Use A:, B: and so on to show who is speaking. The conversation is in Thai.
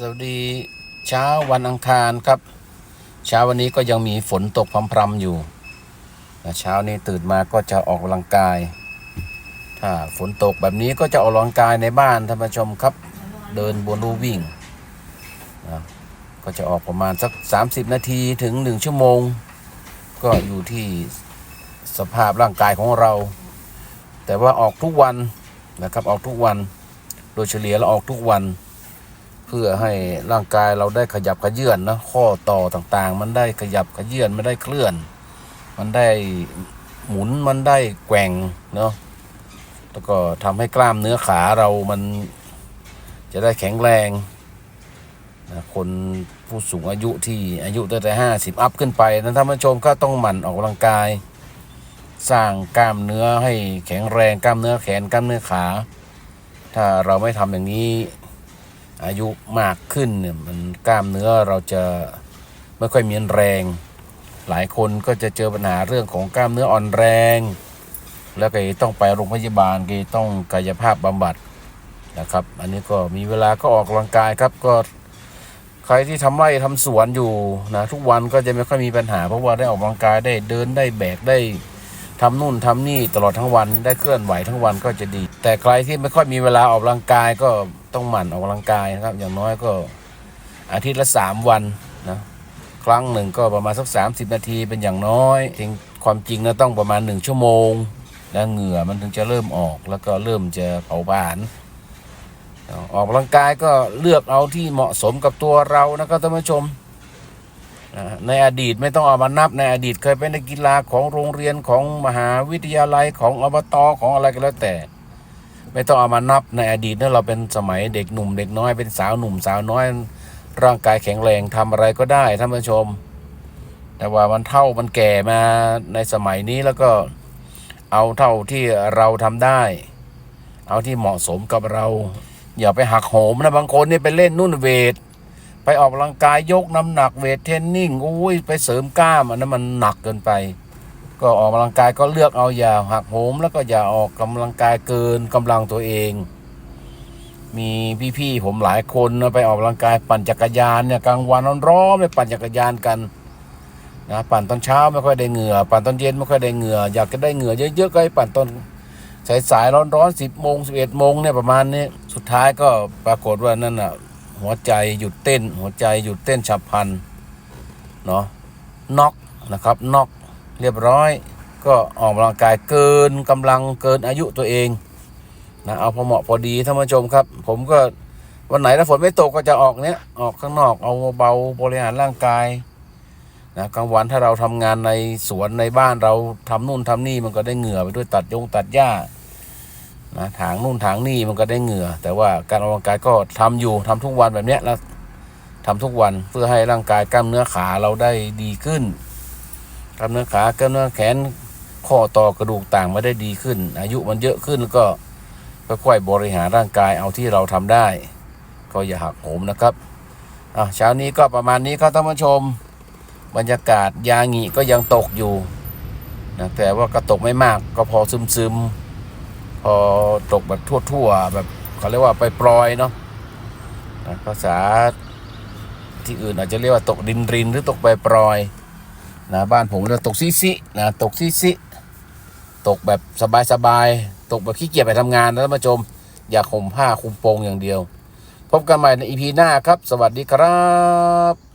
A: สวัสดีเช้าวันอังคารครับ เช้าวันนี้ก็ยังมีฝนตกพรำๆอยู่นะเช้านี้ตื่นมาก็จะออกกำลังกาย ถ้าฝนตกแบบนี้ก็จะออกกำลังกายในบ้านท่านผู้ชมครับ เดินบนลู่วิ่งนะก็จะออกประมาณสัก 30 นาทีถึง 1 ชั่วโมง ก็อยู่ที่สภาพร่างกายของเรา แต่ว่าออกทุกวันนะครับออกทุกวัน โดยเฉลี่ยเราออกทุกวัน เพื่อให้ร่างกายเราได้ขยับขยื่นนะข้อต่อต่างๆ มันได้ขยับขยื่นไมันได้เคลื่อน มันได้หมุนมันได้แกว่งเนาะแล้วก็ทำให้กล้ามเนื้อขาเรามันจะได้แข็งแรงนะคนผู้สูงอายุที่อายุตั้งแต่ห้าสิบอัพขึ้นไปนะท่านผู้ชมก็ต้องหมั่นออกกำลังกาย สร้างกล้ามเนื้อให้แข็งแรงกล้ามเนื้อแขนกล้ามเนื้อขา ถ้าเราไม่ทำอย่างนี้ อายุมากขึ้นเนี่ยมันกล้ามเนื้อเราจะไม่ค่อยมีแรง หลายคนก็จะเจอปัญหาเรื่องของกล้ามเนื้ออ่อนแรง แล้วก็ต้องไปโรงพยาบาลก็ต้องกายภาพบำบัดนะครับ อันนี้ก็มีเวลาก็ออกกำลังกายครับก็ใครที่ทำไร่ทำสวนอยู่นะทุกวันก็จะไม่ค่อยมีปัญหา เพราะว่าได้ออกกำลังกายได้เดินได้แบกได้ ทำนู่นทำนี่ตลอดทั้งวันได้เคลื่อนไหวทั้งวันก็จะดี แต่ใครที่ไม่ค่อยมีเวลาออกกำลังกายก็ต้องหมั่นออกกำลังกายนะครับ อย่างน้อยก็อาทิตย์ละสามวันนะครั้งหนึ่งก็ประมาณสัก 30 นาทีเป็นอย่างน้อยจริงความจริงนะต้องประมาณ 1 ชั่วโมงแล้วเหงื่อมันถึงจะเริ่มออกแล้วก็เริ่มจะเผาผลาญออกกำลังกายก็เลือกเอาที่เหมาะสมกับตัวเรานะครับท่านผู้ชม ในอดีตไม่ต้องเอามานับในอดีตเคยเป็นนักกีฬาของโรงเรียนของมหาวิทยาลัยของอบตของอะไรก็แล้วแต่ ไม่ต้องเอามานับในอดีตนั่นเราเป็นสมัยเด็กหนุ่มเด็กน้อยเป็นสาวหนุ่มสาวน้อย ร่างกายแข็งแรงทำอะไรก็ได้ท่านผู้ชม แต่ว่ามันเท่ามันแก่มาในสมัยนี้แล้วก็เอาเท่าที่เราทำได้ เอาที่เหมาะสมกับเรา อย่าไปหักโหมนะบางคนนี่ไปเล่นนุ่นเวท ไปออกกำลังกายยกน้ำหนักเวทเทรนนิ่งอุ้ยไปเสริมกล้ามอันนั้นมันหนักเกินไป ก็ออกกำลังกายก็เลือกเอาอย่าหักโหมแล้วก็อย่าออกกำลังกายเกินกำลังตัวเอง มีพี่ๆผมหลายคนนะไปออกกำลังกายปั่นจักรยานเนี่ยกลางวันร้อนๆไปปั่นจักรยานกันนะปั่นตอนเช้าไม่ค่อยได้เหงื่อปั่นตอนเย็นไม่ค่อยได้เหงื่ออยากจะได้เหงื่อเยอะๆก็ให้ปั่นตอนสายๆร้อนๆสิบโมงสิบเอ็ดโมงเนี่ยประมาณนี้สุดท้ายก็ปรากฏว่านั่นน่ะ หัวใจหยุดเต้น หัวใจหยุดเต้นฉับพลันเนาะน็อกนะครับน็อกเรียบร้อย ก็ออกกำลังกายเกินกำลังเกินอายุตัวเองนะเอาพอเหมาะพอดีท่านผู้ชมครับ ผมก็วันไหนถ้าฝนไม่ตกก็จะออกเนี้ยออกข้างนอกเอาเบาบริหารร่างกายนะกลางวันถ้าเราทำงานในสวนในบ้านเราทำนู่นทำนี่มันก็ได้เหงื่อไปด้วยตัดยงตัดหญ้า นะถางนู่นถางนี่มันก็ได้เหงื่อ แต่ว่าการออกกำลังกายก็ทำอยู่ทำทุกวันแบบเนี้ยแล้วทำทุกวันเพื่อให้ร่างกายกล้ามเนื้อขาเราได้ดีขึ้นกล้ามเนื้อขากล้ามเนื้อแขนข้อต่อกระดูกต่างไม่ได้ดีขึ้น อายุมันเยอะขึ้นก็ค่อยๆบริหารร่างกายเอาที่เราทำได้ ก็อย่าหักโหมนะครับอะเช้านี้ก็ประมาณนี้ครับท่านผู้ชม บรรยากาศยางิก็ยังตกอยู่นะแต่ว่าก็ตกไม่มากก็พอซึมๆ พอตกแบบทั่วๆแบบเขาเรียกว่าไปปลอยเนาะภาษาที่อื่นอาจจะเรียกว่าตกดินรินหรือตกไปปลอยนะบ้านผมเรียกตกซิซินะตกซิซิตกแบบสบายๆตกแบบขี้เกียจไปทำงานนะท่านผู้ชมอย่าข่มผ้าคุมโปงอย่างเดียว พบกันใหม่ในอีพีหน้าครับ สวัสดีครับ